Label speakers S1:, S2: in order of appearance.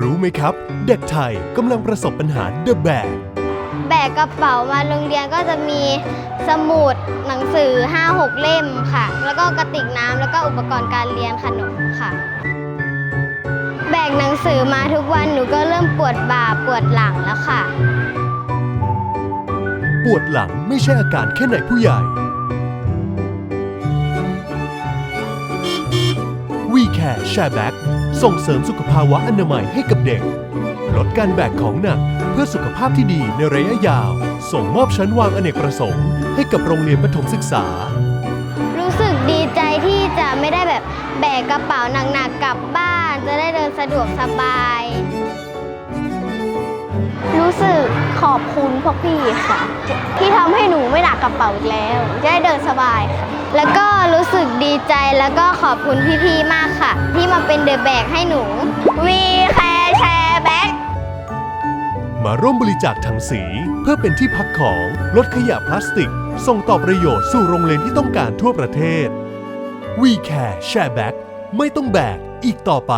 S1: รู้ไหมครับ เด็กไทยกำลังประสบปัญหาเดอะแบก
S2: แบกกระเป๋ามาโรงเรียนก็จะมีสมุดหนังสือ 5-6 เล่มค่ะ แล้วก็กระติกน้ำแล้วก็อุปกรณ์การเรียนขนมค่ะ แบกหนังสือมาทุกวันหนูก็เริ่มปวดบ่าปวดหลังแล้วค่ะ
S1: ปวดหลังไม่ใช่อาการแค่ในผู้ใหญ่ ร์แชร์แบ็กส่งเสริมสุขภาวะอนามัยให้กับเด็ก ลดการแบกของหนักเพื่อสุขภาพที่ดีในระยะยาว ส่งมอบชั้นวางอเนกประสงค์ ให้กับโรงเรียนประถมศึกษา
S2: รู้สึกดีใจที่จะไม่ได้แบบแบกกระเป๋าหนักๆกลับบ้าน จะได้เดินสะดวกสบาย
S3: รู้สึกขอบคุณพวกพี่ค่ะ ที่ทำให้หนูไม่หนักกระเป๋าอีกแล้ว จะได้เดินสบายค่ะ
S2: แล้วก็ ดีใจแล้วก็ขอบคุณพี่ๆมากค่ะ ที่มาเป็นเดอะแบกให้หนู
S3: วีแคร์แชร์แบ็ก
S1: มาร่วมบริจาคถังสี เพื่อเป็นที่พักของลดขยะพลาสติก ส่งต่อประโยชน์สู่โรงเรียนที่ต้องการทั่วประเทศ We Care Share Back ไม่ต้องแบกอีกต่อไป